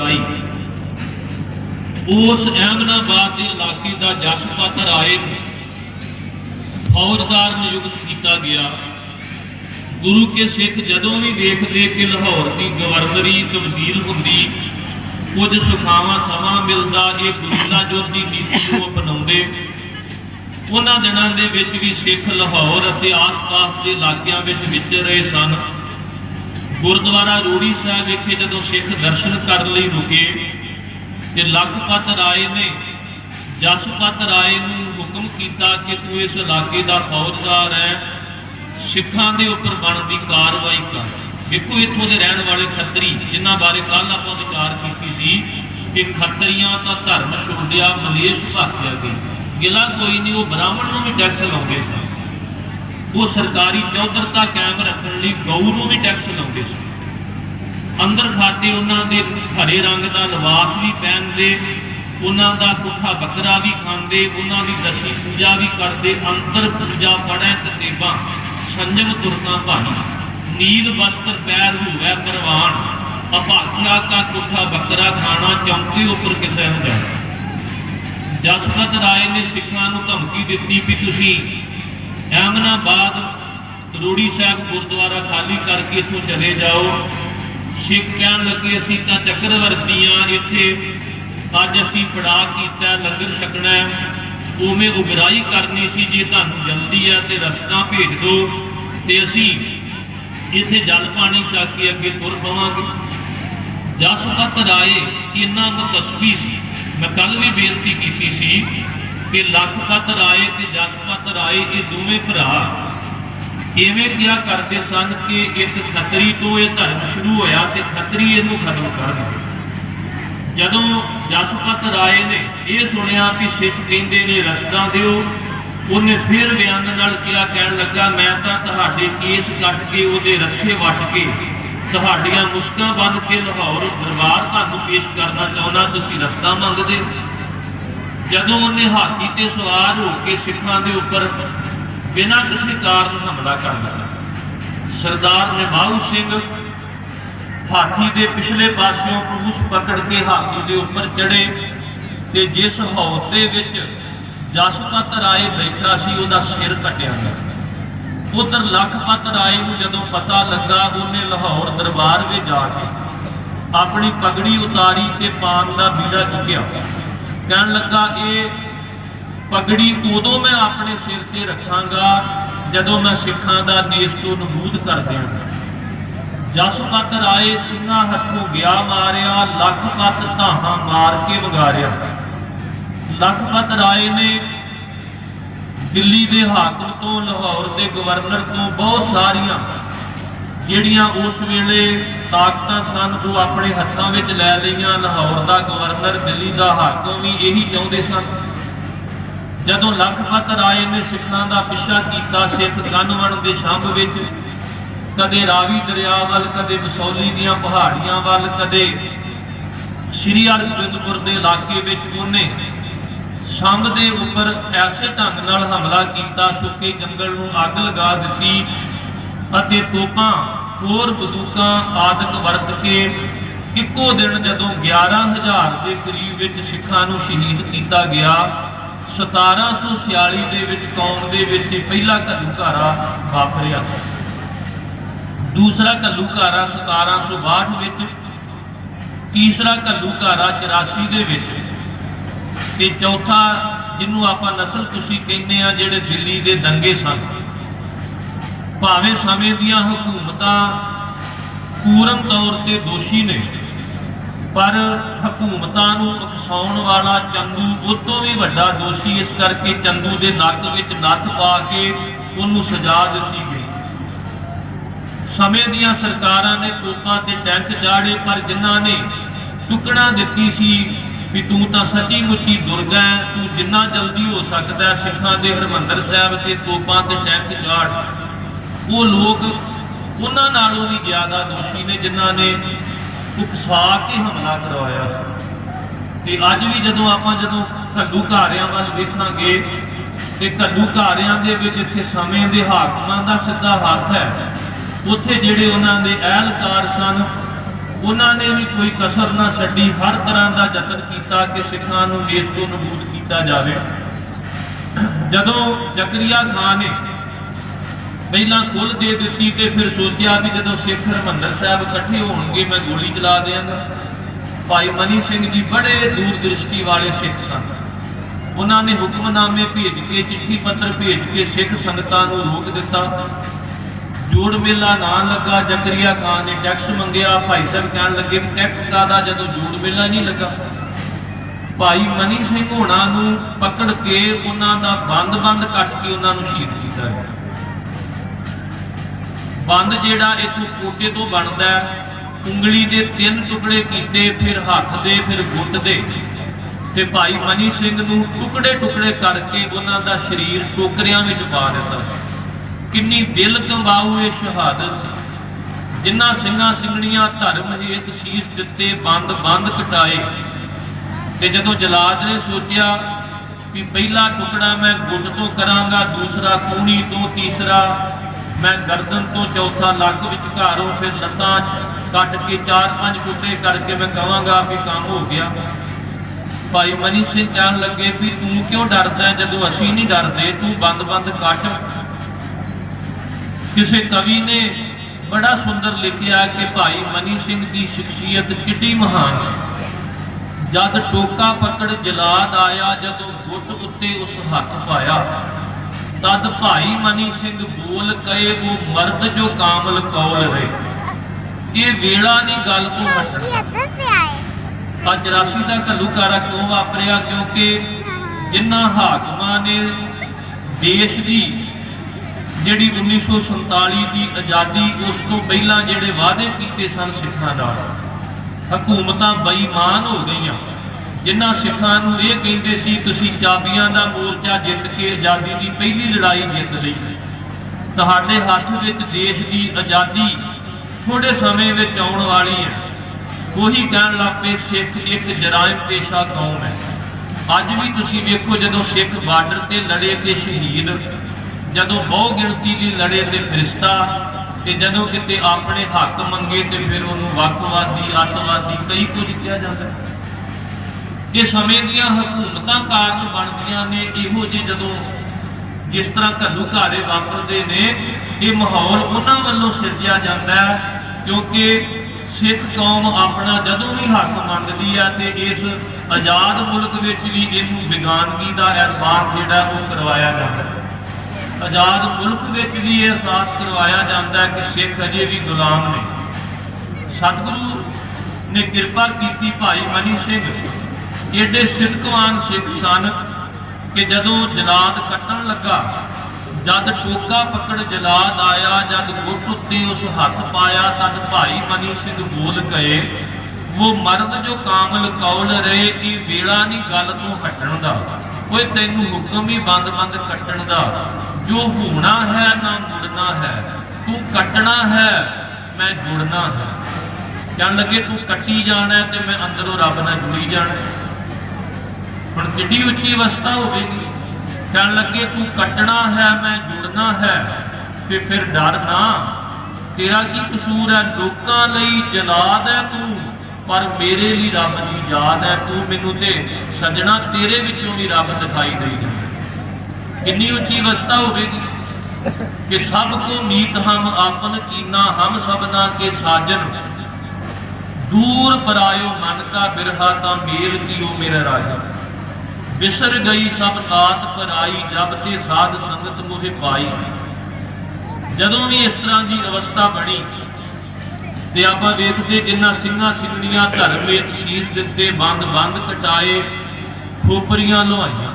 ਆਈ ਉਸ ਅਹਿਮਦਾਬਾਦ ਦੇ ਇਲਾਕੇ ਦਾ ਜਸਪਤ ਰਾਏ ਫੌਜਦਾਰ ਨਿਯੁਕਤ ਕੀਤਾ ਗਿਆ। ਗੁਰੂ ਕੇ ਸਿੱਖ ਜਦੋਂ ਵੀ ਵੇਖਦੇ ਕਿ ਲਾਹੌਰ ਦੀ ਗਵਰਨਰੀ ਤਬਦੀਲ ਹੁੰਦੀ, ਕੁਝ ਸੁਖਾਵਾਂ ਸਮਾਂ ਮਿਲਦਾ, ਇਹ ਗੁਰੀਲਾ ਜੋਤ ਦੀ ਨੀਤੀ ਨੂੰ ਅਪਣਾਉਂਦੇ। ਉਹਨਾਂ ਦਿਨਾਂ ਦੇ ਵਿੱਚ ਵੀ ਸਿੱਖ ਲਾਹੌਰ ਅਤੇ ਆਸ-ਪਾਸ ਦੇ ਇਲਾਕਿਆਂ ਵਿੱਚ ਵਿਚਰ ਰਹੇ ਸਨ। ਗੁਰਦੁਆਰਾ ਰੂੜੀ ਸਾਹਿਬ ਵਿਖੇ ਜਦੋਂ ਸਿੱਖ ਦਰਸ਼ਨ ਕਰਨ ਲਈ ਰੁਕੇ, ਤੇ ਲਖਪਤ ਰਾਏ ਨੇ, ਜਸਪਤ ਰਾਏ ਨੂੰ ਹੁਕਮ ਕੀਤਾ ਕਿ ਤੂੰ ਇਸ ਇਲਾਕੇ ਦਾ ਫੌਜਦਾਰ ਹੈ, ਸਿੱਖਾਂ ਦੇ ਉੱਪਰ ਬਣਦੀ ਕਾਰਵਾਈ ਕਰ। ਵੇਖੋ ਇੱਥੋਂ ਦੇ ਰਹਿਣ ਵਾਲੇ ਖੱਤਰੀ, ਜਿਨ੍ਹਾਂ ਬਾਰੇ ਕੱਲ ਆਪਾਂ ਵਿਚਾਰ ਕੀਤੀ ਸੀ ਕਿ ਖੱਤਰੀਆਂ ਤਾਂ ਧਰਮ ਛੋੜਿਆ, ਮਲੇਸ਼ ਭਾਗਿਆ ਗਈ ਗਿਲਾ ਕੋਈ ਨਹੀਂ, ਉਹ ਬ੍ਰਾਹਮਣ ਨੂੰ ਵੀ ਟੈਕਸ ਲਾਉਂਦੇ ਸਨ ਉਹ ਸਰਕਾਰੀ ਚੌਧਰਤਾ ਕਾਇਮ ਰੱਖਣ ਲਈ ਗਊ ਨੂੰ ਵੀ ਟੈਕਸ ਲਾਉਂਦੇ ਸੀ। ਅੰਦਰ ਖਾਤੇ ਉਹਨਾਂ ਦੇ ਹਰੇ ਰੰਗ ਦਾ ਲਿਬਾਸ ਵੀ ਪਹਿਨਦੇ, ਉਹਨਾਂ ਦਾ ਕੁੱਠਾ ਬੱਕਰਾ ਵੀ ਖਾਂਦੇ, ਉਹਨਾਂ ਦੀ ਦਸੀ ਪੂਜਾ ਵੀ ਕਰਦੇ, ਅੰਤਰ ਪੂਜਾ ਪੜੈ ਕਤੇਬਾਂ, ਸੰਜਮ ਤੁਰਨਾ ਭਾਈ ਨੀਲ ਵਸਤਰ ਪੈਰ ਹੋਵੇ ਪ੍ਰਵਾਨ, ਅਭਾਗਿਆ ਕਾ ਕੁੱਠਾ ਬੱਕਰਾ ਖਾਣਾ ਚੌਂਕੇ ਉੱਪਰ ਕਿਸੇ ਨੂੰ ਜਾਣਾ। ਜਸਪਤ ਰਾਏ ਨੇ ਸਿੱਖਾਂ ਨੂੰ ਧਮਕੀ ਦਿੱਤੀ ਵੀ ਤੁਸੀਂ ਅਹਿਮਨਾਬਾਦ ਰੂੜੀ ਸਾਹਿਬ ਗੁਰਦੁਆਰਾ ਖਾਲੀ ਕਰਕੇ ਇੱਥੋਂ ਚਲੇ ਜਾਓ। ਸਿੱਖ ਕਹਿਣ ਲੱਗੇ, ਅਸੀਂ ਤਾਂ ਚੱਕਰਵਰਤੀਆਂ ਇੱਥੇ ਅੱਜ ਅਸੀਂ ਪੜਾ ਕੀਤਾ, ਲੰਗਰ ਛਕਣਾ ਉਵੇਂ ਉਗਰਾਈ ਕਰਨੀ ਸੀ ਜੇ ਤੁਹਾਨੂੰ ਜਲਦੀ ਹੈ ਤੇ ਰਸਤਾ ਭੇਜ ਦਿਓ ਤੇ ਅਸੀਂ ਇੱਥੇ ਜਲ ਪਾਣੀ ਛਕ ਕੇ ਅੱਗੇ ਤੁਰ ਪਵਾਂਗੇ। ਜਸਪਤ ਰਾਏ, ਇੰਨਾ ਮੁਤਸਬੀ ਸੀ। ਮੈਂ ਕੱਲ ਵੀ ਬੇਨਤੀ ਕੀਤੀ ਸੀ ਕਿ ਲਖਪਤ ਰਾਏ ਤੇ ਜਸਪਤ ਰਾਏ ਇਹ ਦੋਵੇਂ ਭਰਾ ਕਿਵੇਂ ਕਿਹਾ ਕਰਦੇ ਸਨ ਕਿ ਇੱਕ ਖੱਤਰੀ ਤੋਂ ਇਹ ਧਰਮ ਸ਼ੁਰੂ ਹੋਇਆ ਤੇ ਖੱਤਰੀ ਇਹਨੂੰ ਖਤਮ ਕਰ ਦਿੱਤਾ। ਜਦੋਂ ਜਸਪਤ ਰਾਏ ਨੇ ਇਹ ਸੁਣਿਆ ਕਿ ਸਿੱਖ ਕਹਿੰਦੇ ਨੇ ਰਸਤਾ ਦਿਓ, ਉਹਨੇ ਫਿਰ ਬਿਆਨ ਨਾਲ ਕਿਹਾ, ਕਹਿਣ ਲੱਗਾ, ਮੈਂ ਤਾਂ ਤੁਹਾਡੇ ਕੇਸ ਕੱਟ ਕੇ ਉਹਦੇ ਰੱਸੇ ਵੱਟ ਕੇ ਤੁਹਾਡੀਆਂ ਮੁਸਕਾਂ ਬੰਨ ਕੇ ਲਾਹੌਰ ਦਰਬਾਰ ਤੁਹਾਨੂੰ ਪੇਸ਼ ਕਰਨਾ ਚਾਹੁੰਦਾ, ਤੁਸੀਂ ਰਸਤਾ ਮੰਗਦੇ ਜਦੋਂ ਉਹਨੇ ਹਾਥੀ ਤੇ ਸਵਾਰ ਹੋ ਕੇ ਸਿੱਖਾਂ ਦੇ ਉੱਪਰ ਬਿਨਾਂ ਕਿਸੇ ਕਾਰਨ ਹਮਲਾ ਕਰ ਦਿੱਤਾ, ਸਰਦਾਰ ਨਿਭਾਊ ਸਿੰਘ ਹਾਥੀ ਦੇ ਪਿਛਲੇ ਪਾਸਿਓਂ ਪੂਛ ਪਕੜ ਕੇ ਹਾਥੀ ਦੇ ਉੱਪਰ ਚੜੇ ਤੇ ਜਿਸ ਹੌਦ ਦੇ ਵਿੱਚ ਜਸਪਤ ਰਾਏ ਬੈਠਾ ਸੀ, ਉਹਦਾ ਸਿਰ ਕੱਟਿਆ ਗਿਆ। ਉਧਰ ਲਖਪਤ ਰਾਏ ਨੂੰ ਜਦੋਂ ਪਤਾ ਲੱਗਾ, ਉਹਨੇ ਲਾਹੌਰ ਦਰਬਾਰ ਵਿੱਚ ਜਾ ਕੇ ਆਪਣੀ ਪਗੜੀ ਉਤਾਰੀ ਤੇ ਪਾਨ ਦਾ ਬੀੜਾ ਚੁੱਕਿਆ। ਕਹਿਣ ਲੱਗਾ ਇਹ ਪਗੜੀ ਉਦੋਂ ਮੈਂ ਆਪਣੇ ਸਿਰ ਤੇ ਰੱਖਾਂਗਾ ਜਦੋਂ ਮੈਂ ਸਿੱਖਾਂ ਦਾ ਦੇਸ਼ ਤੋਂ ਨਬੂਦ ਕਰ ਦਿਆਂਗਾ। ਜਸਪਤ ਰਾਏ ਸਿੰਘਾਂ ਹੱਥੋਂ ਗਿਆ ਮਾਰਿਆ ਲਖਪਤ ਧਾਹਾਂ ਮਾਰ ਕੇ ਵਗਾਰਿਆ ਲਖਪਤ ਰਾਏ ਨੇ ਦਿੱਲੀ ਦੇ ਹਾਕਮ ਤੋਂ, ਲਾਹੌਰ ਦੇ ਗਵਰਨਰ ਤੋਂ ਬਹੁਤ ਸਾਰੀਆਂ, ਜਿਹੜੀਆਂ ਉਸ ਵੇਲੇ ਤਾਕਤਾਂ ਸਨ, ਉਹ ਆਪਣੇ ਹੱਥਾਂ ਵਿੱਚ ਲੈ ਲਈਆਂ। ਲਾਹੌਰ ਦਾ ਗਵਰਨਰ, ਦਿੱਲੀ ਦਾ ਹਾਕਮ ਵੀ ਇਹੀ ਚਾਹੁੰਦੇ ਸਨ। ਜਦੋਂ ਲਖਪਤ ਰਾਏ ਨੇ ਸਿੱਖਾਂ ਦਾ ਪਿੱਛਾ ਕੀਤਾ, ਸਿੱਖ ਗਨਵਣ ਦੇ ਸ਼ੰਭ ਵਿੱਚ। ਕਦੇ ਰਾਵੀ ਦਰਿਆ ਵੱਲ, ਕਦੇ ਬਸੌਲੀ ਦੀਆਂ ਪਹਾੜੀਆਂ ਵੱਲ, ਕਦੇ ਸ਼੍ਰੀ ਹਰਗੋਬਿੰਦਪੁਰ ਦੇ ਇਲਾਕੇ ਵਿੱਚ ਉਹਨੇ ਸ਼ੰਭ ਦੇ ਉੱਪਰ ਐਸੇ ਢੰਗ ਨਾਲ ਹਮਲਾ ਕੀਤਾ, ਸੁੱਕੇ ਜੰਗਲ ਨੂੰ ਅੱਗ ਲਗਾ ਦਿੱਤੀ ਅਤੇ ਤੋਪਾਂ ਹੋਰ ਬੰਦੂਕਾਂ ਆਦਿਕ ਵਰਤ ਕੇ ਇੱਕੋ ਦਿਨ ਜਦੋਂ 11000 ਦੇ ਕਰੀਬ ਵਿੱਚ ਸਿੱਖਾਂ ਨੂੰ ਸ਼ਹੀਦ ਕੀਤਾ ਗਿਆ 1746 ਦੇ ਵਿੱਚ ਕੌਮ ਦੇ ਵਿੱਚ ਪਹਿਲਾ ਘੱਲੂਘਾਰਾ ਵਾਪਰਿਆ। ਦੂਸਰਾ ਘੱਲੂਘਾਰਾ 1762 ਵਿੱਚ, ਤੀਸਰਾ ਘੱਲੂਘਾਰਾ 84 ਦੇ ਵਿੱਚ। ਤੇ ਚੌਥਾ, ਜਿਹਨੂੰ ਆਪਾਂ ਨਸਲ ਤੁਸੀਂ ਕਹਿੰਦੇ ਆ, ਜਿਹੜੇ ਦਿੱਲੀ ਦੇ ਦੰਗੇ ਸਨ। ਭਾਵੇਂ ਸਮੇਂ ਦੀਆਂ ਹਕੂਮਤਾਂ ਪੂਰਨ ਤੌਰ ਤੇ ਦੋਸ਼ੀ ਨੇ, ਪਰ ਹਕੂਮਤਾਂ ਨੂੰ ਉਕਸਾਉਣ ਵਾਲਾ ਚੰਦੂ ਉਹ ਤੋਂ ਵੀ ਵੱਡਾ ਦੋਸ਼ੀ ਇਸ ਕਰਕੇ ਚੰਦੂ ਦੇ ਨੱਕ ਵਿੱਚ ਨੱਥ ਪਾ ਕੇ ਉਹਨੂੰ ਸਜ਼ਾ ਦਿੱਤੀ ਗਈ। ਸਮੇਂ ਦੀਆਂ ਸਰਕਾਰਾਂ ਨੇ ਤੋਪਾਂ ਤੇ ਟੈਂਕ ਚਾੜੇ ਪਰ ਜਿਨ੍ਹਾਂ ਨੇ ਚੁੱਕਣਾ ਦਿੱਤੀ ਸੀ ਵੀ ਤੂੰ ਤਾਂ ਸੱਚੀ ਮੁੱਚੀ ਦੁਰਗਾ ਹੈ ਤੂੰ ਜਿੰਨਾ ਜਲਦੀ ਹੋ ਸਕਦਾ ਸਿੱਖਾਂ ਦੇ ਹਰਮੰਦਰ ਸਾਹਿਬ ਤੇ ਤੋਪਾਂ ਤੇ ਟੈਂਕ ਚਾੜ ਉਹ ਲੋਕ ਉਹਨਾਂ ਨਾਲੋਂ ਵੀ ਜ਼ਿਆਦਾ ਦੋਸ਼ੀ ਨੇ ਜਿਨ੍ਹਾਂ ਨੇ ਉਕਸਾ ਕੇ ਹਮਲਾ ਕਰਵਾਇਆ ਸੀ। ਤੇ ਅੱਜ ਵੀ ਜਦੋਂ ਆਪਾਂ ਜਦੋਂ ਘੱਲੂ ਘਾਰਿਆਂ ਵੱਲ ਵੇਖਾਂਗੇ ਤੇ ਘੱਲੂ ਘਾਰਿਆਂ ਦੇ ਵਿੱਚ ਜਿੱਥੇ ਸਮੇਂ ਦੇ ਹਾਕਮਾਂ ਦਾ ਸਿੱਧਾ ਹੱਥ ਹੈ, ਉੱਥੇ ਜਿਹੜੇ ਉਹਨਾਂ ਦੇ ਅਹਿਲਕਾਰ ਸਨ, ਉਹਨਾਂ ਨੇ ਵੀ ਕੋਈ ਕਸਰ ਨਾ ਛੱਡੀ, ਹਰ ਤਰ੍ਹਾਂ ਦਾ ਯਤਨ ਕੀਤਾ ਕਿ ਸਿੱਖਾਂ ਨੂੰ ਇਸ ਤੋਂ ਨਬੂਦ ਕੀਤਾ ਜਾਵੇ। ਜਦੋਂ ਜ਼ਕਰੀਆ ਖਾਨ ਨੇ ਪਹਿਲਾਂ ਕੁੱਲ ਦੇ ਦਿੱਤੀ ਤੇ ਫਿਰ ਸੋਚਿਆ ਵੀ ਜਦੋਂ ਸਿੱਖ ਹਰਮੰਦਰ ਸਾਹਿਬ ਇਕੱਠੇ ਹੋਣਗੇ, ਮੈਂ ਗੋਲੀ ਚਲਾ ਦਿਆਂਗਾ। ਭਾਈ ਮਨੀ ਸਿੰਘ ਜੀ ਬੜੇ ਦੂਰ ਦ੍ਰਿਸ਼ਟੀ ਵਾਲੇ ਸਿੱਖ ਸਨ। ਉਹਨਾਂ ਨੇ ਹੁਕਮਨਾਮੇ ਭੇਜ ਕੇ, ਚਿੱਠੀ ਪੱਤਰ ਭੇਜ ਕੇ ਸਿੱਖ ਸੰਗਤਾਂ ਨੂੰ ਰੋਕ ਦਿੱਤਾ। ਜੋੜ ਮੇਲਾ ਨਾ ਲੱਗਾ, ਜ਼ਕਰੀਆ ਖਾਨ ਨੇ ਟੈਕਸ ਮੰਗਿਆ। ਭਾਈ ਸਾਹਿਬ ਕਹਿਣ ਲੱਗੇ, ਟੈਕਸ ਕਾਦਾ ਜਦੋਂ ਜੋੜ ਮੇਲਾ ਨਹੀਂ ਲੱਗਾ। ਭਾਈ ਮਨੀ ਸਿੰਘ ਹੋਣਾ ਨੂੰ ਪਕੜ ਕੇ ਉਹਨਾਂ ਦਾ ਬੰਦ-ਬੰਦ ਕੱਟ ਕੇ ਉਹਨਾਂ ਨੂੰ ਸ਼ਹੀਦ ਕੀਤਾ ਗਿਆ। ਬੰਦ ਜਿਹੜਾ ਇਥੋਂ ਕੋਟੇ ਤੋਂ ਬਣਦਾ ਉਂਗਲੀ ਦੇ ਤਿੰਨ ਟੁਕੜੇ ਕੀਤੇ, ਫਿਰ ਹੱਥ ਦੇ, ਫਿਰ ਗੁੱਟ ਦੇ। ਤੇ ਭਾਈ ਮਨੀ ਸਿੰਘ ਨੂੰ ਟੁਕੜੇ ਟੁਕੜੇ ਕਰਕੇ ਉਹਨਾਂ ਦਾ ਸਰੀਰ ਟੋਕਰਿਆਂ ਵਿੱਚ ਪਾ ਦਿੱਤਾ। ਕਿੰਨੀ ਦਿਲ ਕੰਬਾਊ ਇਹ ਸ਼ਹਾਦਤ ਸੀ। ਜਿਨ੍ਹਾਂ ਸਿੰਘਾਂ ਸਿੰਘਣੀਆਂ ਧਰਮ ਹੇਤ ਸੀਸ ਦਿੱਤੇ, ਬੰਦ ਬੰਦ ਕਟਾਏ। ਤੇ ਜਦੋਂ ਜਲਾਦ ਨੇ ਸੋਚਿਆ ਵੀ ਪਹਿਲਾ ਟੁਕੜਾ ਮੈਂ ਗੁੱਟ ਤੋਂ ਕਰਾਂਗਾ, ਦੂਸਰਾ ਕੂਣੀ ਤੋਂ ਤੀਸਰਾ ਮੈਂ ਗਰਦਨ ਤੋਂ ਚੌਥਾ ਲੱਕ ਵਿਚਕਾਰੋਂ ਫਿਰ ਲੱਤਾਂ ਕੱਟ ਕੇ ਚਾਰ ਪੰਜ ਟੁਕੜੇ ਕਰਕੇ ਮੈਂ ਕਹਾਂਗਾ ਵੀ ਕੰਮ ਹੋ ਗਿਆ। ਭਾਈ ਮਨੀ ਸਿੰਘ ਕਹਿਣ ਲੱਗੇ ਵੀ ਤੂੰ ਕਿਉਂ ਡਰਦਾ ਜਦੋਂ ਅਸੀਂ ਨਹੀਂ ਡਰਦੇ, ਤੂੰ ਬੰਦ-ਬੰਦ ਕੱਟ। ਕਿਸੇ ਕਵੀ ਨੇ ਬੜਾ ਸੁੰਦਰ ਲਿਖਿਆ ਕਿ ਭਾਈ ਮਨੀ ਸਿੰਘ ਦੀ ਸ਼ਖਸੀਅਤ ਕਿੱਡੀ ਮਹਾਨ ਸੀ। ਜਦ ਟੋਕਾ ਪਕੜ ਜਲਾਦ ਆਇਆ, ਜਦੋਂ ਗੁੱਟ ਉੱਤੇ ਉਸ ਹੱਥ ਪਾਇਆ ਤਦ ਭਾਈ ਮਨੀ ਸਿੰਘ ਬੋਲ ਕਏ ਉਹ ਮਰਦ ਜੋ ਕਾਮਲ ਕੌਲ ਰਹੇ ਇਹ ਵੇਲਾ ਨਹੀਂ ਗੱਲ ਤੋਂ ਹਟਣਾ। ਅੱਜ ਰਾਸ਼ੀ ਦਾ ਘੱਲੂਕਾਰਾ ਕਿਉਂ ਵਾਪਰਿਆ? ਕਿਉਂਕਿ ਜਿਨ੍ਹਾਂ ਹਾਕਮਾਂ ਨੇ ਦੇਸ਼ ਦੀ ਜਿਹੜੀ 1947 ਦੀ ਆਜ਼ਾਦੀ ਉਸ ਤੋਂ ਪਹਿਲਾਂ ਜਿਹੜੇ ਵਾਅਦੇ ਕੀਤੇ ਸਨ ਸਿੱਖਾਂ ਨਾਲ ਹਕੂਮਤਾਂ ਬੇਈਮਾਨ ਹੋ ਗਈਆਂ। ਜਿਨ੍ਹਾਂ ਸਿੱਖਾਂ ਨੂੰ ਇਹ ਕਹਿੰਦੇ ਸੀ, ਤੁਸੀਂ ਚਾਬੀਆਂ ਦਾ ਮੋਰਚਾ ਜਿੱਤ ਕੇ ਆਜ਼ਾਦੀ ਦੀ ਪਹਿਲੀ ਲੜਾਈ ਜਿੱਤ ਲਈ। ਤੁਹਾਡੇ ਹੱਥ ਵਿੱਚ ਦੇਸ਼ ਦੀ ਆਜ਼ਾਦੀ ਥੋੜੇ ਸਮੇਂ ਵਿੱਚ ਆਉਣ ਵਾਲੀ ਹੈ। ਉਹੀ ਕਹਿਣ ਲੱਗ ਪਏ, ਸਿੱਖ ਇੱਕ ਜਰਾਇਮ ਪੇਸ਼ਾ ਕੌਮ ਹੈ। ਅੱਜ ਵੀ ਤੁਸੀਂ ਵੇਖੋ ਜਦੋਂ ਸਿੱਖ ਬਾਰਡਰ ਤੇ ਲੜੇ ਤੇ ਸ਼ਹੀਦ, ਜਦੋਂ ਬਹੁ ਗਿਣਤੀ ਦੀ ਲੜੇ ਤੇ ਫਰਿਸ਼ਤਾ ਤੇ ਜਦੋਂ ਕਿਤੇ ਆਪਣੇ ਹੱਕ ਮੰਗੇ ਤੇ ਫਿਰ ਉਹਨੂੰ ਵੱਖਵਾਦੀ, ਅੱਤਵਾਦੀ ਕਈ ਕੁਝ ਕਿਹਾ ਜਾਂਦਾ ਹੈ। ਇਹ ਸਮੇਂ ਦੀਆਂ ਹਕੂਮਤਾਂ ਕਾਰਨ ਬਣਦੀਆਂ ਨੇ, ਇਹੋ ਜਿਹੇ ਜਦੋਂ ਜਿਸ ਤਰ੍ਹਾਂ ਘੱਲੂ ਘਾਰੇ ਵਾਪਰਦੇ ਨੇ, ਇਹ ਮਾਹੌਲ ਉਹਨਾਂ ਵੱਲੋਂ ਸਿਰਜਿਆ ਜਾਂਦਾ ਹੈ, ਕਿਉਂਕਿ ਸਿੱਖ ਕੌਮ ਆਪਣਾ ਜਦੋਂ ਵੀ ਹੱਕ ਮੰਗਦੀ ਹੈ ਤੇ ਇਸ ਆਜ਼ਾਦ ਮੁਲਕ ਵਿੱਚ ਵੀ ਇਹਨੂੰ ਵਿਗਾਨਗੀ ਦਾ ਅਹਿਸਾਸ ਜਿਹੜਾ ਉਹ ਕਰਵਾਇਆ ਜਾਂਦਾ ਹੈ। ਆਜ਼ਾਦ ਮੁਲਕ ਵਿੱਚ ਵੀ ਇਹ ਅਹਿਸਾਸ ਕਰਵਾਇਆ ਜਾਂਦਾ ਕਿ ਸਿੱਖ ਅਜੇ ਵੀ ਗੁਲਾਮ ਨੇ। ਸਤਿਗੁਰੂ ਨੇ ਕਿਰਪਾ ਕੀਤੀ ਭਾਈ ਮਨੀ ਸਿੰਘ ਏਡੇ ਸਿੱਧਕਵਾਨ ਸਿੱਖ ਸਨ ਕਿ ਜਦੋਂ ਜਲਾਦ ਕੱਟਣ ਲੱਗਾ, ਜਦ ਟੋਕਾ ਪਕੜ ਜਲਾਦ ਆਇਆ, ਜਦ ਗੁੱਟ ਉੱਤੇ ਉਸ ਹੱਥ ਪਾਇਆ, ਤਦ ਭਾਈ ਮਨੀ ਸਿੰਘ ਬੋਲ ਗਏ, ਉਹ ਮਰਦ ਜੋ ਕਾਮਲ ਕੌਲ ਰਹੇ, ਇਹ ਵੇਲਾ ਨਹੀਂ ਗੱਲ ਤੋਂ ਹਟਣ ਦਾ। ਕੋਈ ਤੈਨੂੰ ਹੁਕਮ ਹੀ ਬੰਦ-ਬੰਦ ਕੱਟਣ ਦਾ। ਜੋ ਹੋਣਾ ਹੈ ਨਾ ਮੁੜਨਾ ਹੈ। ਤੂੰ ਕੱਟਣਾ ਹੈ, ਮੈਂ ਜੁੜਨਾ ਹੈ। ਕਹਿਣ ਲੱਗੇ ਤੂੰ ਕੱਟੀ ਜਾਣਾ ਤੇ ਮੈਂ ਅੰਦਰੋਂ ਰੱਬ ਨਾਲ ਜੁੜੀ ਜਾਣਾ ਹੁਣ ਕਿੱਡੀ ਉੱਚੀ ਅਵਸਥਾ ਹੋਵੇਗੀ, ਕਹਿਣ ਲੱਗੇ, ਤੂੰ ਕੱਟਣਾ ਹੈ, ਮੈਂ ਜੁੜਨਾ ਹੈ, ਤੇ ਫਿਰ ਡਰ ਨਾ। ਤੇਰਾ ਕੀ ਕਸੂਰ ਹੈ? ਲੋਕਾਂ ਲਈ ਜਲਾਦ ਹੈ ਤੂੰ, ਪਰ ਮੇਰੇ ਲਈ ਰੱਬ ਦੀ ਯਾਦ ਹੈ। ਤੂੰ ਮੈਨੂੰ ਤੇ ਸੱਜਣਾ, ਤੇਰੇ ਵਿੱਚੋਂ ਵੀ ਰੱਬ ਦਿਖਾਈ ਦੇਈ ਕਿੰਨੀ ਉੱਚੀ ਅਵਸਥਾ ਹੋਵੇਗੀ ਕਿ ਸਭ ਕੋ ਮੀਤ ਹਮ, ਆਪਨ ਕੀਨਾ ਹਮ, ਸਭਨਾ ਕੇ ਸਾਜਨ। ਦੂਰ ਪਰਾਇਓ ਮਨ ਕਾ ਬਿਰਹਾ ਤਾਂ ਮੇਲ ਕੀਓ ਮੇਰਾ ਰਾਜਾ। ਵਿਸਰ ਗਈ ਸਭ ਤਾਤ ਪਰਾਈ ਜਬ ਤੇ ਸਾਧ ਸੰਗਤ ਮੋਹਿ ਪਾਈ। ਜਦੋਂ ਵੀ ਇਸ ਤਰ੍ਹਾਂ ਦੀ ਅਵਸਥਾ ਬਣੀ, ਤੇ ਆਪਾਂ ਵੇਖਦੇ ਜਿੰਨਾ ਸਿੰਘਾਂ ਸਿੰਘਣੀਆਂ ਧਰਮ ਵਿੱਚ ਸ਼ੀਸ਼ ਦਿੱਤੇ, ਬੰਦ ਬੰਦ ਕਟਾਏ, ਖੋਪਰੀਆਂ ਲੁਹਾਈਆਂ।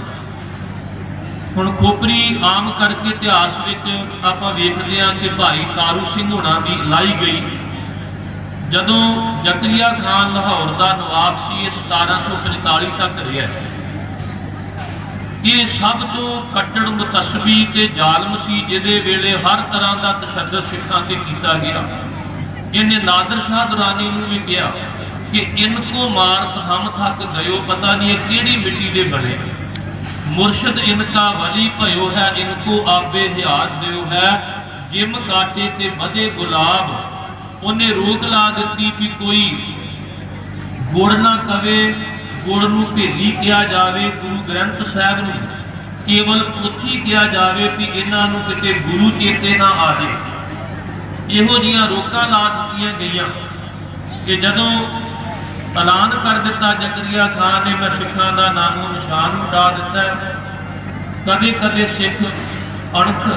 ਹੁਣ ਖੋਪਰੀ ਆਮ ਕਰਕੇ ਇਤਿਹਾਸ ਵਿੱਚ ਆਪਾਂ ਵੇਖਦੇ ਹਾਂ ਕਿ ਭਾਈ ਤਾਰੂ ਸਿੰਘ ਹੋਣਾ ਦੀ ਲਾਈ ਗਈ। ਜਦੋਂ ਜ਼ਕਰੀਆ ਖਾਨ ਲਾਹੌਰ ਦਾ ਨਵਾਬ ਸੀ, ਇਹ 1745 ਤੱਕ ਰਿਹਾ। ਇਹ ਸਭ ਤੋਂ ਕੱਟੜ ਮੁਤਸਬੀ ਤੇ ਜ਼ਾਲਮ ਸੀ, ਜਿਹਦੇ ਵੇਲੇ ਹਰ ਤਰ੍ਹਾਂ ਦਾ ਤਸ਼ੱਦਦ ਸਿੱਖਾਂ ਤੇ ਕੀਤਾ ਗਿਆ। ਇਹਨੇ ਨਾਦਰ ਸ਼ਾਹ ਦੁਰਾਨੀ ਨੂੰ ਵੀ ਕਿਹਾ ਕਿ ਇਨਕੋ ਮਾਰਤ ਹਮ ਥੱਕ ਗਇਓ, ਪਤਾ ਨਹੀਂ ਇਹ ਕਿਹੜੀ ਮਿੱਟੀ ਦੇ ਬਣੇ। ਮੁਰਸ਼ਦ ਇਨਕਾ ਵਲੀ ਭਇਓ ਹੈ ਇਨਕੋ ਆਪੇ ਹਿਆਰ ਦਿਓ ਹੈ। ਜਿਮ ਕਾਟੇ ਤੇ ਵਧੇ ਗੁਲਾਬ, ਉਹਨੇ ਰੋਕ ਲਾ ਦਿੱਤੀ ਕਿ ਕੋਈ ਗੁੜ ਨਾ ਕਵੇ ਗੁੜ ਨੂੰ ਭੇਲੀ ਕਿਹਾ ਜਾਵੇ, ਗੁਰੂ ਗ੍ਰੰਥ ਸਾਹਿਬ ਨੂੰ ਕੇਵਲ ਪੋਥੀ ਕਿਹਾ ਜਾਵੇ ਕਿ ਇਹਨਾਂ ਨੂੰ ਕਿਤੇ ਗੁਰੂ ਚੇਤੇ ਨਾ ਆ ਜਾਏ ਇਹੋ ਜੀਆਂ ਰੋਕਾਂ ਲਾ ਦਿੱਤੀਆਂ ਗਈਆਂ ਕਿ ਜਦੋਂ ਐਲਾਨ ਕਰ ਦਿੱਤਾ ਜ਼ਕਰੀਆ ਖਾਨ ਨੇ, ਮੈਂ ਸਿੱਖਾਂ ਦਾ ਨਾਮੋ ਨਿਸ਼ਾਨ ਉਡਾ ਦਿੱਤਾ ਕਦੇ ਕਦੇ ਸਿੱਖ ਅਣਖ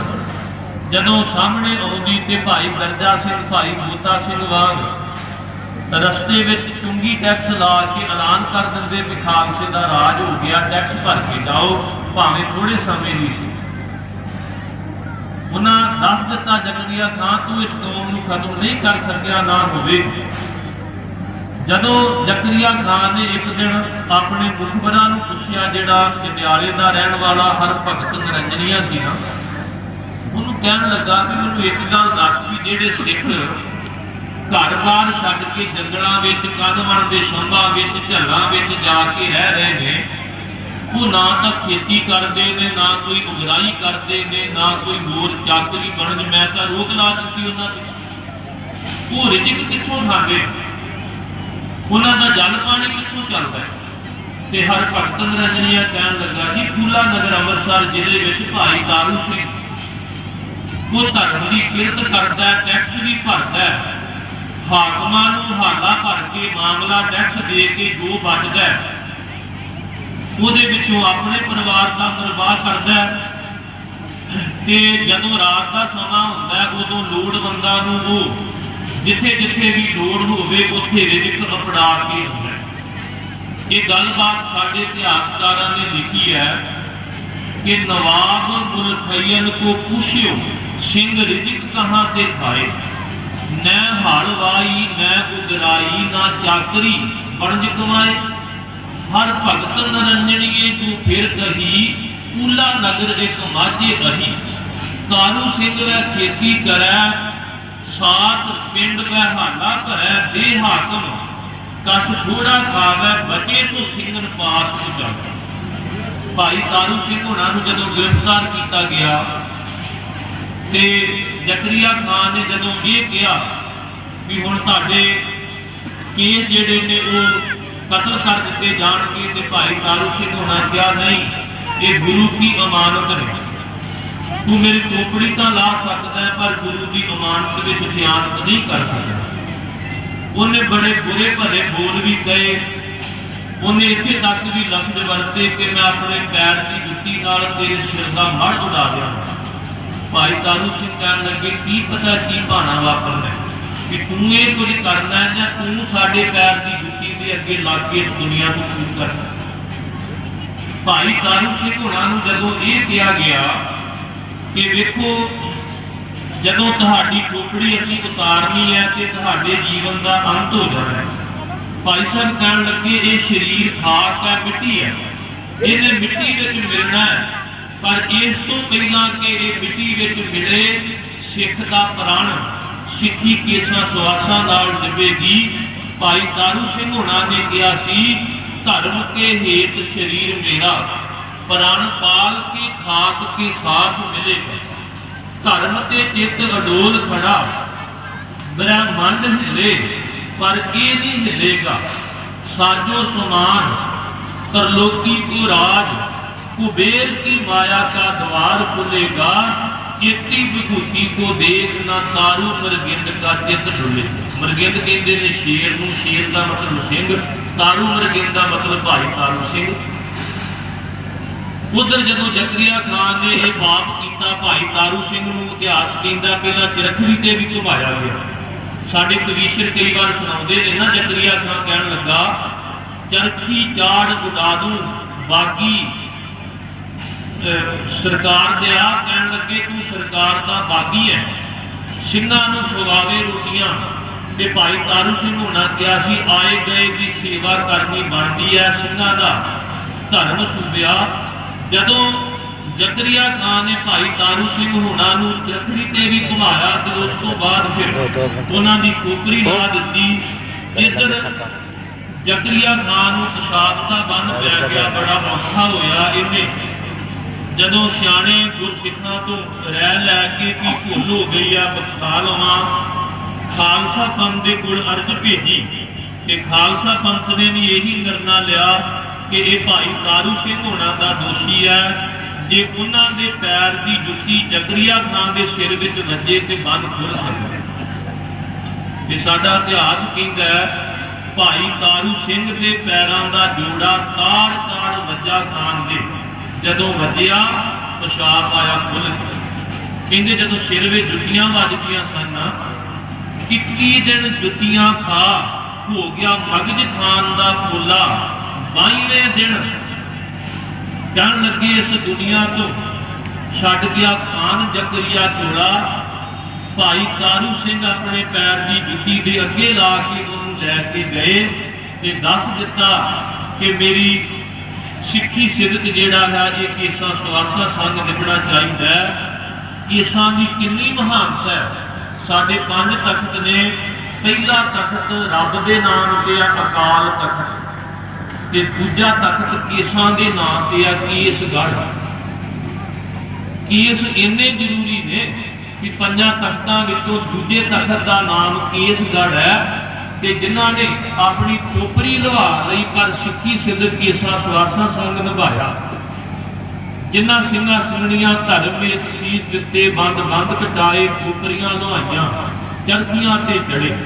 ਜਦੋਂ ਸਾਹਮਣੇ ਆਉਂਦੀ ਤੇ ਭਾਈ ਗਰਜਾ ਸਿੰਘ, ਭਾਈ ਮੋਤਾ ਸਿੰਘ ਵਾਂਗ ਰਸਤੇ ਵਿੱਚ ਚੁੰਗੀ ਟੈਕਸ ਲਾ ਕੇ ਐਲਾਨ ਕਰ ਦਿੰਦੇ ਵੀ ਖਾਲਸੇ ਦਾ ਰਾਜ ਹੋ ਗਿਆ, ਟੈਕਸ ਭਰ ਕੇ ਜਾਓ, ਭਾਵੇਂ ਥੋੜੇ ਸਮੇਂ ਲਈ ਸੀ। ਉਹਨਾਂ ਦੱਸ ਦਿੱਤਾ ਜ਼ਕਰੀਆ ਖਾਨ ਤੂੰ ਇਸ ਕੌਮ ਨੂੰ ਖਤਮ ਨਹੀਂ ਕਰ ਸਕਿਆ, ਨਾ ਹੋਵੇ। ਜਦੋਂ ਜ਼ਕਰੀਆ ਖਾਨ ਨੇ ਇੱਕ ਦਿਨ ਆਪਣੇ ਮੁਖਬਰਾਂ ਨੂੰ ਪੁੱਛਿਆ, ਜਿਹੜਾ ਜੰਡਿਆਲੇ ਦਾ ਰਹਿਣ ਵਾਲਾ ਹਰ ਭਗਤ ਨਿਰੰਜਨੀਆ ਸੀ ਨਾ? ਉਹਨੂੰ ਕਹਿਣ ਲੱਗਾ ਵੀ ਮੈਨੂੰ ਇੱਕ ਗੱਲ ਦੱਸ ਵੀ, ਜਿਹੜੇ ਸਿੱਖ ਘਰ-ਬਾਰ ਛੱਡ ਕੇ ਜੰਗਲਾਂ ਵਿੱਚ ਕੰਨਵਣ ਦੇ ਸ਼ੰਭਾਂ ਵਿੱਚ, ਝੱਲਾਂ ਵਿੱਚ ਜਾ ਕੇ ਰਹਿ ਰਹੇ ਨੇ। ਉਹ ਨਾ ਤਾਂ ਖੇਤੀ ਕਰਦੇ ਨੇ, ਨਾ ਕੋਈ ਉਗਰਾਈ ਕਰਦੇ ਨੇ, ਨਾ ਕੋਈ ਹੋਰ ਚਾਕਰੀ ਬਣਨ। ਮੈਂ ਤਾਂ ਰੋਕ ਲਾ ਦਿੱਤੀ ਉਹਨਾਂ ਦੀ। ਉਹ ਰਿਜਕ ਕਿੱਥੋਂ ਖਾਂਦੇ ਉਹਨਾਂ ਦਾ ਜਲ ਪਾਣੀ ਕਿੱਥੋਂ ਚੱਲਦਾ ਹੈ? ਤੇ ਹਰ ਭਗਤ ਨਿਰੰਜਨੀਆ ਕਹਿਣ ਲੱਗਾ, ਜੀ, ਫੂਲਾ ਨਗਰ ਅੰਮ੍ਰਿਤਸਰ ਜ਼ਿਲ੍ਹੇ ਵਿੱਚ ਭਾਈ ਤਾਰੂ ਸਿੰਘ। ਉਹ ਧਰਮ ਦੀ ਕਿਰਤ ਕਰਦਾ ਟੈਕਸ ਵੀ ਭਰਦਾ ਹਾਕਮਾਂ ਨੂੰ ਹਾਲਾ ਭਰ ਕੇ ਮਾਮਲਾ ਟੈਕਸ ਦੇ ਕੇ ਜੋ ਬਚਦਾ ਉਹਦੇ ਵਿੱਚੋਂ ਆਪਣੇ ਪਰਿਵਾਰ ਦਾ ਨਿਰਵਾਹ ਕਰਦਾ ਹੈ ਤੇ ਜਦੋਂ ਰਾਤ ਦਾ ਸਮਾਂ ਹੁੰਦਾ ਉਦੋਂ ਲੋੜਵੰਦਾਂ ਨੂੰ ਉਹ ਜਿੱਥੇ ਜਿੱਥੇ ਵੀ ਲੋੜ ਹੋਵੇ, ਉੱਥੇ ਰਿਜ਼ਕ ਅਪਣਾ ਕੇ ਹੁੰਦਾ ਇਹ ਗੱਲਬਾਤ ਸਾਡੇ ਇਤਿਹਾਸਕਾਰਾਂ ਨੇ ਲਿਖੀ ਹੈ ਕਿ ਨਵਾਬ ਮੁਲਖਈਨ ਕੋ ਪੁੱਛਿਓ, ਸਿੰਘ ਰਿਜ਼ਕ ਕਹਾਂ ਤੇ ਖਾਏ? ਨੈ ਹੜ ਨੈ ਉਗਰਾਈ ਨਾ ਚਾਕਰੀ, ਬਣਜ ਕਮਾਏ। ਹਰ ਭਗਤ ਨਰੰਜਣੀਏ ਤੂੰ ਫਿਰ ਕਹੀ, ਕੂਲਾ ਨਗਰ ਇੱਕ ਮਾਝੇ ਅਹੀ। ਤਾਰੂ ਸਿੰਘ ਵੈ ਖੇਤੀ ਕਰੈ, ਸਾਤ ਪਿੰਡ ਵੈ ਭਰੈ ਦੇ ਹਾਕਮ। ਕਸ ਥੋੜਾ ਖਾਵੈ, ਬਚੇ ਸੋ ਸਿੰਘਨ ਪਾਸ ਪੁਜਾਵੇ ਭਾਈ ਤਾਰੂ ਸਿੰਘ ਹੋਣਾ ਨੂੰ ਜਦੋਂ ਗ੍ਰਿਫਤਾਰ ਕੀਤਾ ਗਿਆ ਤੇ ਜ਼ਕਰੀਆ ਖਾਨ ਨੇ ਜਦੋਂ ਇਹ ਕਿਹਾ ਵੀ ਹੁਣ ਤੁਹਾਡੇ ਕੇਸ ਜਿਹੜੇ ਨੇ ਉਹ ਕਤਲ ਕਰ ਦਿੱਤੇ ਜਾਣਗੇ ਤੇ ਭਾਈ ਤਾਰੂ ਸਿੰਘ ਹੋਣਾ ਕਿਹਾ ਨਹੀਂ ਇਹ ਗੁਰੂ ਕੀ ਅਮਾਨਤ ਹੈ ਤੂੰ ਮੇਰੀ ਟੋਪੜੀ ਤਾਂ ਲਾ ਸਕਦਾ ਹੈ, ਪਰ ਗੁਰੂ ਦੀ ਅਮਾਨਤ ਵਿੱਚ ਖਿਆਨਤ ਨਹੀਂ ਕਰ ਸਕਦਾ। ਉਹਨੇ ਬੜੇ ਬੁਰੇ ਭਲੇ ਬੋਲ ਵੀ ਕਹੇ। ਉਹਨੇ ਇੱਥੇ ਤੱਕ ਵੀ ਲਫ਼ਜ਼ ਵਰਤੇ ਕਿ ਮੈਂ ਆਪਣੇ ਪੈਰ ਦੀ ਜੁੱਤੀ ਨਾਲ ਤੇਰੇ ਸਿਰ ਦਾ ਮੜ ਉਡਾ ਦਿਆਂ ਭਾਈ ਤਾਰੂ ਸਿੰਘ ਕਹਿਣ ਲੱਗੇ ਕੀ ਪਤਾ ਕੀ ਭਾਣਾ ਵਾਪਰਨਾ ਕਿ ਤੂੰ ਇਹ ਕੁਝ ਕਰਨਾ ਹੈ ਜਾਂ ਤੂੰ ਸਾਡੇ ਪੈਰ ਦੀ ਜੁੱਤੀ ਦੇ ਅੱਗੇ ਲੱਗ ਕੇ ਇਸ ਦੁਨੀਆ ਨੂੰ ਖੂਜ ਕਰਨਾ ਭਾਈ ਤਾਰੂ ਸਿੰਘ ਹੋਣਾ ਨੂੰ ਜਦੋਂ ਇਹ ਕਿਹਾ ਗਿਆ ਕਿ ਵੇਖੋ, ਜਦੋਂ ਤੁਹਾਡੀ ਟੋਕੜੀ ਅਸੀਂ ਉਤਾਰਨੀ ਹੈ ਤੇ ਤੁਹਾਡੇ ਜੀਵਨ ਦਾ ਅੰਤ ਹੋ ਜਾਣਾ ਹੈ। ਭਾਈ ਸਾਹਿਬ ਕਹਿਣ ਲੱਗੇ, ਇਹ ਸਰੀਰ ਖਾਕ ਹੈ, ਮਿੱਟੀ ਹੈ। ਇਹਨੇ ਮਿੱਟੀ ਵਿੱਚ ਮਿਲਣਾ ਹੈ। ਪਰ ਇਸ ਤੋਂ ਪਹਿਲਾਂ ਕਿ ਇਹ ਮਿੱਟੀ ਵਿੱਚ ਮਿਲੇ, ਸਿੱਖ ਦਾ ਪ੍ਰਾਣ ਸਿੱਖੀ ਕੇਸਾਂ ਸਵਾਸਾਂ ਨਾਲ ਨਿਭੇਗੀ। ਭਾਈ ਤਾਰੂ ਸਿੰਘ ਹੋਣਾ ਨੇ ਕਿਹਾ ਸੀ, ਧਰਮ ਕੇ ਹੇਤ ਸਰੀਰ ਮੇਰਾ, ਪ੍ਰਾਣ ਪਾਲ ਕੇ ਖਾਕ ਕੇ ਸਾਥ ਮਿਲੇਗਾ। ਧਰਮ ਤੇ ਚਿੱਤ ਅਡੋਲ ਖੜਾ, ਬ੍ਰਹਮੰਡ ਹਿਲੇ, ਪਰ ਇਹ ਨਹੀਂ ਹਿਲੇਗਾ। ਸਾਜੋ ਸਮਾਨ, ਤਰਲੋਕੀ ਕੋ ਰਾਜ ਕੁਬੇਰ ਕੀ ਮਾਇਆ का द्वार खुलेगा ਚੇਤੀ ਵਿਭੂਤੀ ਕੋ ਦੇਖ ਨਾ ਤਾਰੂ ਮਰਗਿੰਦ ਕਾ ਚਿੱਤ ਡੁੱਲੇ ਮਰਗਿੰਦ ਕਹਿੰਦੇ ਨੇ ਸ਼ੇਰ ਨੂੰ ਸ਼ੇਰ ਦਾ ਮਤਲਬ ਸਿੰਘ ਤਾਰੂ ਮਰਗਿੰਦ ਦਾ ਮਤਲਬ ਭਾਈ ਤਾਰੂ ਸਿੰਘ ਉਧਰ ਜਦੋਂ ਜ਼ਕਰੀਆ ਖਾਨ ਨੇ ਇਹ ਪਾਪ ਕੀਤਾ ਭਾਈ ਤਾਰੂ ਸਿੰਘ ਨੂੰ ਇਤਿਹਾਸ ਕਹਿੰਦਾ ਪਹਿਲਾਂ ਚਰਖੜੀ ਤੇ ਵੀ ਘੁਮਾਇਆ ਗਿਆ ਸਾਡੇ ਕਵੀਸ਼ਰ ਕਈ ਵਾਰ ਸੁਣਾਉਂਦੇ ਨੇ ਨਾ ਜ਼ਕਰੀਆ ਖਾਨ ਕਹਿਣ ਲੱਗਾ ਚਰਖੀ ਚਾੜ ਉਡਾ ਦੂੰ ਬਾਗੀ ਅਹ ਸਰਕਾਰ ਦੇ ਆ ਕਹਿਣ ਲੱਗੇ ਤੂੰ ਸਰਕਾਰ ਦਾ ਬਾਗੀ ਹੈ ਸਿੰਘਾਂ ਨੂੰ ਖਵਾਵੇ ਰੋਟੀਆਂ। ਤੇ ਭਾਈ ਤਾਰੂ ਸਿੰਘ ਹੋਣਾ ਕਿਹਾ ਸੀ ਆਏ ਗਏ ਦੀ ਸੇਵਾ ਕਰਨੀ ਬਣਦੀ ਹੈ ਸਿੰਘਾਂ ਦਾ। ਧਰਮ ਸੂਬਿਆ ਜਦੋਂ ਜ਼ਕਰੀਆ ਖਾਨ ਨੇ ਭਾਈ ਤਾਰੂ ਸਿੰਘ ਹੋਣਾ ਨੂੰ ਚਰਖੜੀ ਤੇ ਵੀ ਘੁਮਾਇਆ ਤੇ ਉਸ ਤੋਂ ਬਾਅਦ ਫਿਰ ਉਹਨਾਂ ਦੀ ਖੋਪਰੀ ਲਾ ਦਿੱਤੀ। ਇੱਧਰ ਜ਼ਕਰੀਆ ਖਾਨ ਨੂੰ ਪਿਸ਼ਾਬ ਦਾ ਬੰਨ ਪੈ ਗਿਆ ਬੜਾ ਔਖਾ ਹੋਇਆ ਇਹਨੇ। ਜਦੋਂ ਸਿਆਣੇ ਗੁਰਸਿੱਖਾਂ ਤੋਂ ਰਹਿ ਲੈ ਕੇ ਵੀ ਭੁੱਲ ਹੋ ਗਈ ਆ, ਬਖਸ਼ਾ ਲਵਾਂ। ਖਾਲਸਾ ਪੰਥ ਦੇ ਕੋਲ ਅਰਜ਼ ਭੇਜੀ ਤੇ ਖਾਲਸਾ ਪੰਥ ਨੇ ਵੀ ਇਹੀ ਨਿਰਣਾ ਲਿਆ ਕਿ ਇਹ ਭਾਈ ਤਾਰੂ ਸਿੰਘ ਹੋਣਾ ਦਾ ਦੋਸ਼ੀ ਹੈ। ਜੇ ਉਹਨਾਂ ਦੇ ਪੈਰ ਦੀ ਜੁੱਤੀ ਜਕਰੀਆ ਖਾਨ ਦੇ ਸਿਰ ਵਿੱਚ ਵੱਜੇ ਤੇ ਬੰਦ ਖੁੱਲ ਸਕਦਾ ਇਹ ਸਾਡਾ ਇਤਿਹਾਸ ਕਹਿੰਦਾ ਹੈ, ਭਾਈ ਤਾਰੂ ਸਿੰਘ ਦੇ ਪੈਰਾਂ ਦਾ ਜੋੜਾ ਤਾੜ ਤਾੜ ਵੱਜਾ ਖਾਨ ਦੇ ਜਦੋਂ ਵੱਜਿਆ, ਪਿਸ਼ਾਬ ਆਇਆ ਖੁੱਲ ਕਹਿੰਦੇ ਜਦੋਂ ਸਿਰ ਵਿੱਚ ਜੁੱਤੀਆਂ ਵੱਜਦੀਆਂ ਸਨ 21 ਦਿਨ ਜੁੱਤੀਆਂ ਖਾ, ਹੋ ਗਿਆ ਮਗਜ ਖਾਨ ਦਾ ਫੁੱਲਾ 22ਵੇਂ ਦਿਨ। ਕਹਿਣ ਲੱਗੇ ਇਸ ਦੁਨੀਆ ਤੋਂ। ਛੱਡ ਗਿਆ ਖਾਨ ਜਕਰੀਆ ਝੋਲਾ ਭਾਈ ਤਾਰੂ ਸਿੰਘ ਆਪਣੇ ਪੈਰ ਦੀ ਜੁੱਤੀ ਦੇ ਅੱਗੇ ਲਾ ਕੇ ਉਹਨੂੰ ਲੈ ਕੇ ਗਏ ਤੇ ਦੱਸ ਦਿੱਤਾ ਕਿ ਮੇਰੀ ਸਿੱਖੀ ਸਿਦਕ ਜਿਹੜਾ ਹੈ ਇਹ ਕੇਸਾਂ ਸਵਾਸਾਂ ਸੰਗ ਨਿਭਣਾ ਚਾਹੀਦਾ ਕੇਸਾਂ ਦੀ ਕਿੰਨੀ ਮਹਾਨਤਾ ਹੈ। ਸਾਡੇ ਪੰਜ ਤਖਤ ਨੇ, ਪਹਿਲਾ ਤਖਤ ਰੱਬ ਦੇ ਨਾਮ ਤੇ ਆ, ਅਕਾਲ ਤਖਤ। ਤੇ ਦੂਜਾ ਤਖਤ ਕੇਸਾਂ ਦੇ ਨਾਮ ਤੇ ਆ, ਕੇਸਗੜ੍ਹ। ਕੇਸ ਇੰਨੇ ਜ਼ਰੂਰੀ ਨੇ ਕਿ ਪੰਜਾਂ ਤਖਤਾਂ ਵਿੱਚੋਂ ਦੂਜੇ ਤਖਤ ਦਾ ਨਾਮ ਕੇਸਗੜ੍ਹ ਹੈ। ਤੇ ਜਿਨ੍ਹਾਂ ਨੇ ਆਪਣੀ ਕੋਪਰੀ ਲਵਾ ਲਈ, ਪਰ ਸਿੱਖੀ ਸਿੱਧਕ ਕੇਸਾਂ ਸਵਾਸਾਂ ਸੰਗ ਨਿਭਾਇਆ। ਜਿਨ੍ਹਾਂ ਸਿੰਘਾਂ ਸਿੰਘਣੀਆਂ ਧਰਮ ਵਿੱਚ ਸੀਸ ਦਿੱਤੇ, ਬੰਦ ਬੰਦ ਕਟਾਏ ਕੋਪਰੀਆਂ ਲੁਹਾਈਆਂ, ਚਰਖੀਆਂ ਤੇ ਚੜੇ,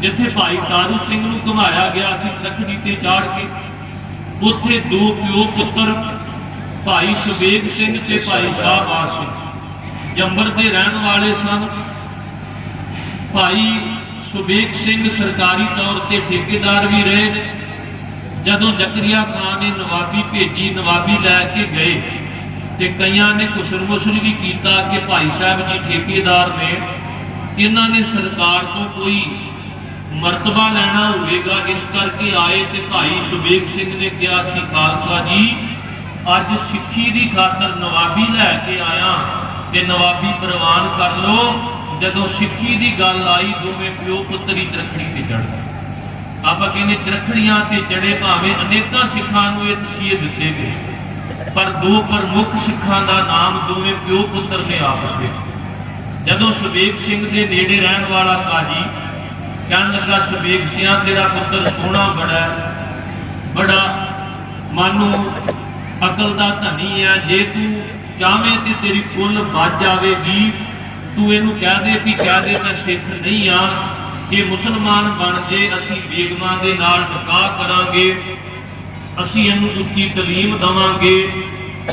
ਜਿੱਥੇ ਭਾਈ ਤਾਰੂ ਸਿੰਘ ਨੂੰ ਘੁਮਾਇਆ ਗਿਆ ਸੀ ਤਖਤੀ ਤੇ ਚਾੜ ਕੇ। ਉੱਥੇ ਦੋ ਪਿਓ ਪੁੱਤਰ, ਭਾਈ ਸੁਬੇਗ ਸਿੰਘ ਤੇ ਭਾਈ ਸ਼ਾਹਬਾਜ਼ ਸਿੰਘ। ਜੰਬਰ ਦੇ ਰਹਿਣ ਵਾਲੇ ਸਨ। ਭਾਈ ਸੁਬੇਗ ਸਿੰਘ ਸਰਕਾਰੀ ਤੌਰ ਤੇ ਠੇਕੇਦਾਰ ਵੀ ਰਹੇ। ਨੇ ਜਦੋਂ ਜ਼ਕਰੀਆ ਖਾਨ ਨੇ ਨਵਾਬੀ ਭੇਜੀ, ਨਵਾਬੀ ਲੈ ਕੇ ਗਏ ਤੇ ਕਈਆਂ ਨੇ ਕੁਸਰ ਵੀ ਕੀਤਾ ਕਿ ਭਾਈ ਸਾਹਿਬ ਜੀ ਠੇਕੇਦਾਰ ਨੇ। ਇਹਨਾਂ ਨੇ ਸਰਕਾਰ ਤੋਂ ਕੋਈ ਮਰਤਬਾ ਲੈਣਾ ਹੋਵੇਗਾ, ਇਸ ਕਰਕੇ ਆਏ ਤੇ ਭਾਈ ਸੁਬੇਗ ਸਿੰਘ ਨੇ ਕਿਹਾ ਸੀ, ਖਾਲਸਾ ਜੀ, ਅੱਜ ਸਿੱਖੀ ਦੀ ਖਾਤਰ ਨਵਾਬੀ ਲੈ ਕੇ ਆਇਆ ਤੇ ਨਵਾਬੀ ਪ੍ਰਵਾਨ ਕਰ ਲੋ ਜਦੋਂ ਸਿੱਖੀ ਦੀ ਗੱਲ ਆਈ ਦੋਵੇਂ ਪਿਓ ਪੁੱਤਰੀ ਤਰਖੜੀ ਤੇ ਚੜ੍ਹ ਗਏ। ਆਪਾਂ ਕਹਿੰਦੇ ਤਰਖੜੀਆਂ ਤੇ ਚੜੇ ਭਾਵੇਂ ਅਨੇਕਾਂ ਸਿੱਖਾਂ ਨੂੰ ਇਹ ਤਸੀਹੇ ਦਿੱਤੇ ਗਏ। ਪਰ ਦੋ ਪ੍ਰਮੁੱਖ ਸਿੱਖਾਂ ਦਾ ਨਾਮ ਦੋਵੇਂ ਪਿਓ ਪੁੱਤਰ ਨੇ ਆਪਸ ਵਿੱਚ। ਜਦੋਂ ਸੁਬੇਗ ਸਿੰਘ ਦੇ ਨੇੜੇ ਰਹਿਣ ਵਾਲਾ ਕਾਜੀ ਕਹਿਣ ਲੱਗਾ ਸੁਬੇਗ ਸਿਆਂ ਤੇਰਾ ਪੁੱਤਰ ਸੋਹਣਾ ਬੜਾ ਹੈ, ਬੜਾ ਮਾਨੂੰ ਅਕਲ ਦਾ ਧਨੀ ਹੈ। ਜੇ ਤੂੰ ਚਾਹਵੇਂ ਤੇ ਤੇਰੀ ਕੁੱਲ ਵੱਜ ਜਾਵੇਗੀ ਤੂੰ ਇਹਨੂੰ ਕਹਿ ਦੇ ਵੀ ਕਹਿ ਦੇ ਮੈਂ ਸਿੱਖ ਨਹੀਂ ਆ ਇਹ ਮੁਸਲਮਾਨ ਬਣ ਜੇ ਅਸੀਂ ਬੇਗਮਾਂ ਦੇ ਨਾਲ ਨਿਕਾਹ ਕਰਾਂਗੇ ਅਸੀਂ ਇਹਨੂੰ ਉੱਚੀ ਤਾਲੀਮ ਦਵਾਂਗੇ।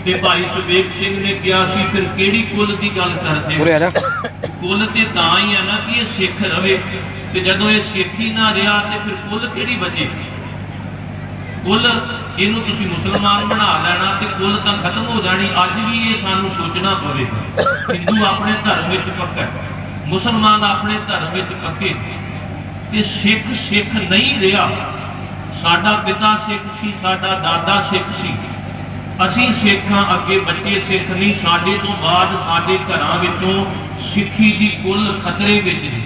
ਤੇ ਭਾਈ ਸੁਬੇਗ ਸਿੰਘ ਨੇ ਕਿਹਾ ਸੀ ਫਿਰ ਕਿਹੜੀ ਕੁੱਲ ਦੀ ਗੱਲ ਕਰਦੇ? ਕੁੱਲ ਤੇ ਤਾਂ ਹੀ ਆ ਨਾ ਕਿ ਇਹ ਸਿੱਖ ਰਵੇ। ਤੇ ਜਦੋਂ ਇਹ ਸਿੱਖ ਹੀ ਨਾ ਰਿਹਾ ਤੇ ਫਿਰ ਕੁੱਲ ਕਿਹੜੀ ਬਚੇ? ਕੁੱਲ ਇਹਨੂੰ ਤੁਸੀਂ ਮੁਸਲਮਾਨ ਬਣਾ ਲੈਣਾ ਤੇ ਕੁੱਲ ਤਾਂ ਖਤਮ ਹੋ ਜਾਣੀ, ਅੱਜ ਵੀ ਇਹ ਸਾਨੂੰ ਸੋਚਣਾ ਪਵੇਗਾ ਹਿੰਦੂ ਆਪਣੇ ਧਰਮ ਵਿੱਚ ਪੱਕਾ ਮੁਸਲਮਾਨ ਆਪਣੇ ਧਰਮ ਵਿੱਚ ਪੱਕੇ ਤੇ ਸਿੱਖ ਸਿੱਖ ਨਹੀਂ ਰਿਹਾ। ਸਾਡਾ ਪਿਤਾ ਸਿੱਖ ਸੀ, ਸਾਡਾ ਦਾਦਾ ਸਿੱਖ ਸੀ। ਅਸੀਂ ਸਿੱਖਾਂ ਅੱਗੇ ਬੱਚੇ ਸਿੱਖ ਨਹੀਂ, ਸਾਡੇ ਤੋਂ ਬਾਅਦ ਸਾਡੇ ਘਰਾਂ ਵਿੱਚੋਂ ਸਿੱਖੀ ਦੀ ਕੁੱਲ ਖਤਰੇ ਵਿੱਚ ਨੇ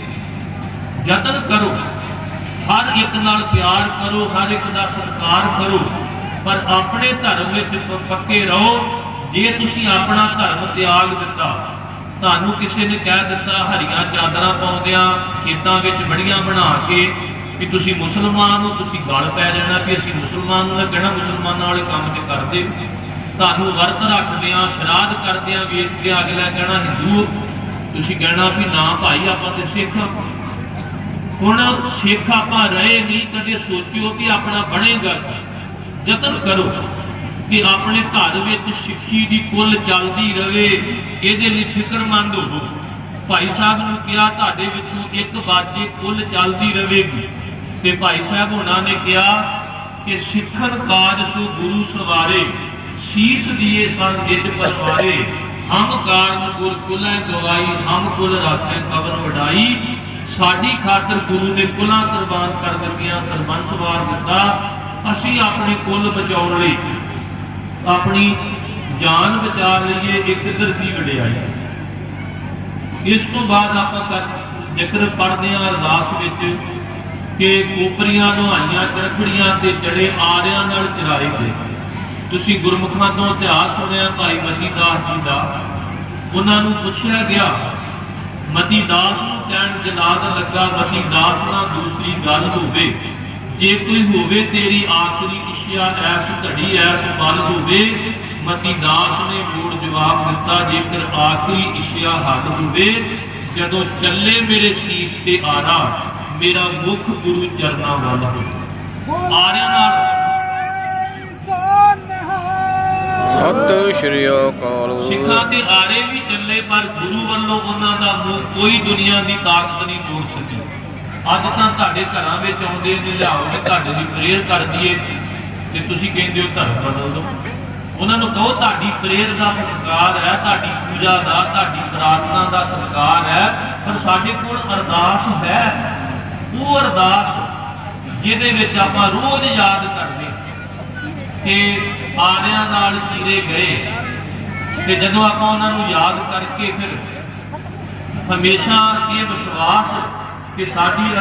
ਯਤਨ ਕਰੋ। ਹਰ ਇੱਕ ਨਾਲ ਪਿਆਰ ਕਰੋ, ਹਰ ਇੱਕ ਦਾ ਸਤਿਕਾਰ ਕਰੋ, ਪਰ ਆਪਣੇ ਧਰਮ ਵਿੱਚ ਪੱਕੇ ਰਹੋ। ਜੇ ਤੁਸੀਂ ਆਪਣਾ ਧਰਮ ਤਿਆਗ ਦਿੱਤਾ, ਤੁਹਾਨੂੰ ਕਿਸੇ ਨੇ ਕਹਿ ਦਿੱਤਾ, ਹਰੀਆਂ ਚਾਦਰਾਂ ਪਾਉਂਦਿਆਂ ਖੇਤਾਂ ਵਿੱਚ ਬੜੀਆਂ ਬਣਾ ਕੇ ਕਿ ਤੁਸੀਂ ਮੁਸਲਮਾਨ ਹੋ, ਤੁਸੀਂ ਗਲ ਪੈ ਜਾਣਾ ਕਿ ਅਸੀਂ ਮੁਸਲਮਾਨ ਨੂੰ ਕਹਿਣਾ ਮੁਸਲਮਾਨਾਂ ਵਾਲੇ ਕੰਮ ਤੇ ਕਰਦੇ ਤੁਹਾਨੂੰ ਵਰਤ ਰੱਖਦਿਆਂ, ਸ਼ਰਾਧ ਕਰਦਿਆਂ ਵੇਖ ਕੇ ਅਗਲਾ ਕਹਿਣਾ ਹਿੰਦੂ ਹੋ। ਤੁਸੀਂ ਕਹਿਣਾ ਵੀ ਨਾ ਭਾਈ, ਆਪਾਂ ਤੇ ਸਿੱਖ ਹੁਣ ਸਿੱਖ ਆਪਾਂ ਰਹੇ ਨਹੀਂ, ਕਦੇ ਸੋਚਿਓ ਕਿ ਆਪਣਾ ਬਣੇਗਾ ਯਤਨ ਕਰੋ ਕਿ ਆਪਣੇ ਘਰ ਵਿੱਚ ਸਿੱਖੀ ਦੀ ਕੁੱਲ ਚੱਲਦੀ ਰਵੇ, ਇਹਦੇ ਲਈ ਫਿਕਰਮੰਦ ਹੋਵੋ। ਭਾਈ ਸਾਹਿਬ ਨੂੰ ਕਿਹਾ, ਤੁਹਾਡੇ ਵਿੱਚੋਂ ਇੱਕ ਬਾਜੇ ਕੁੱਲ ਚੱਲਦੀ ਰਹੇਗੀ ਤੇ ਭਾਈ ਸਾਹਿਬ ਉਹਨਾਂ ਨੇ ਕਿਹਾ ਕਿ ਸਿੱਖਣ ਕਾਜ ਸੋ ਗੁਰੂ ਸਵਾਰੇ, ਸੀਸ ਦੀਏ ਸੰ ਜਿਤ ਪਰਵਾਰੇ। ਹਮ ਕਾਰਨ ਗੁਰ ਕੁਲੈ ਗਵਾਈ, ਹਮ ਕੁਲ ਰਾਖੈ ਕਬਰ ਵਡਾਈ। ਸਾਡੀ ਖਾਤਰ ਗੁਰੂ ਨੇ ਕੁਲਾਂ ਕੁਰਬਾਨ ਕਰ ਦਿੱਤੀਆਂ, ਸਰਬੰਸ ਵਾਰ ਦਿੱਤਾ। ਅਸੀਂ ਆਪਣੇ ਕੁੱਲ ਬਚਾਉਣ ਲਈ ਆਪਣੀ ਜਾਨ ਬਚਾ ਲਈਏ, ਇੱਕ ਦਰਦੀ ਵਡਿਆਈ। ਇਸ ਤੋਂ ਬਾਅਦ ਆਪਾਂ ਕਰ ਜ਼ਿਕਰ ਪੜ੍ਹਦੇ ਹਾਂ ਅਰਦਾਸ ਵਿੱਚ ਕਿ ਕੋਪਰੀਆਂ ਨੁਹਾਈਆਂ ਚਰਖੜੀਆਂ ਤੇ ਚੜੇ ਆਰਿਆਂ ਨਾਲ ਚਰਾਏ ਗਏ। ਤੁਸੀਂ ਗੁਰਮੁਖਾਂ ਤੋਂ ਇਤਿਹਾਸ ਸੁਣਿਆ, ਭਾਈ ਮਸੀਦਾਸ ਜੀ ਦਾ। ਉਹਨਾਂ ਨੂੰ ਪੁੱਛਿਆ ਗਿਆ ਮਤੀ ਦਾਸ ਨੂੰ ਕਹਿਣ ਜਲਾਦ ਲੱਗਾ ਮਤੀ ਦਾਸ ਨਾਲ ਦੂਸਰੀ ਗੱਲ ਹੋਵੇ। ਜੇ ਕੋਈ ਹੋਵੇ ਤੇਰੀ ਆਖਰੀ ਇਸ਼ਿਆ ਐਸ ਘੜੀ, ਐਸ ਬਲ ਹੋਵੇ, ਮਤੀ ਦਾਸ ਨੇ ਮੋੜ ਜਵਾਬ ਦਿੱਤਾ, ਜੇਕਰ ਆਖਰੀ ਇਸ਼ਿਆ ਹੱਲ ਹੋਵੇ, ਜਦੋਂ ਚੱਲੇ ਮੇਰੇ ਸੀਸ ਤੇ ਆਰਾ, ਮੇਰਾ ਮੁਖ ਗੁਰੂ ਚਰਨਾਂ ਵੱਲ ਹੋਵੇ ਆਰਿਆਂ ਨਾਲ ਸਤਿ ਸ਼੍ਰੀ ਅਕਾਲ। ਸਿੱਖਾਂ ਦੇ ਆਰੇ ਵੀ ਚੱਲੇ, ਪਰ ਗੁਰੂ ਵੱਲੋਂ ਉਹਨਾਂ ਦਾ ਮੂੰਹ ਕੋਈ ਦੁਨੀਆ ਦੀ ਤਾਕਤ ਨਹੀਂ ਮੋੜ ਸਕੀ। ਅੱਜ ਤਾਂ ਤੁਹਾਡੇ ਘਰਾਂ ਵਿੱਚ ਆਉਂਦੇ ਨੇ, ਲਿਆਓ ਜੀ, ਤੁਹਾਡੇ ਲਈ ਪ੍ਰੇਅਰ ਕਰ ਦਈਏ। ਤੇ ਤੁਸੀਂ ਕਹਿੰਦੇ ਹੋ ਧਰਮ ਬਦਲ ਦਿਓ। ਉਹਨਾਂ ਨੂੰ ਕਹੋ, ਤੁਹਾਡੀ ਪ੍ਰੇਅਰ ਦਾ ਸਤਿਕਾਰ ਹੈ, ਤੁਹਾਡੀ ਪੂਜਾ ਦਾ, ਤੁਹਾਡੀ ਪ੍ਰਾਰਥਨਾ ਦਾ ਸਤਿਕਾਰ ਹੈ, ਪਰ ਸਾਡੇ ਕੋਲ ਅਰਦਾਸ ਹੈ। ਉਹ ਅਰਦਾਸ ਜਿਹਦੇ ਵਿੱਚ ਆਪਾਂ ਰੋਜ਼ ਯਾਦ ਕਰ ਕਿ ਆਰਿਆਂ ਨਾਲ ਚੀਰੇ ਗਏ। ਤੇ ਜਦੋਂ ਆਪਾਂ ਉਹਨਾਂ ਨੂੰ ਯਾਦ ਕਰਕੇ ਫਿਰ ਹਮੇਸ਼ਾ ਇਹ ਵਿਸ਼ਵਾਸ ਕਿ ਸਾਡੀ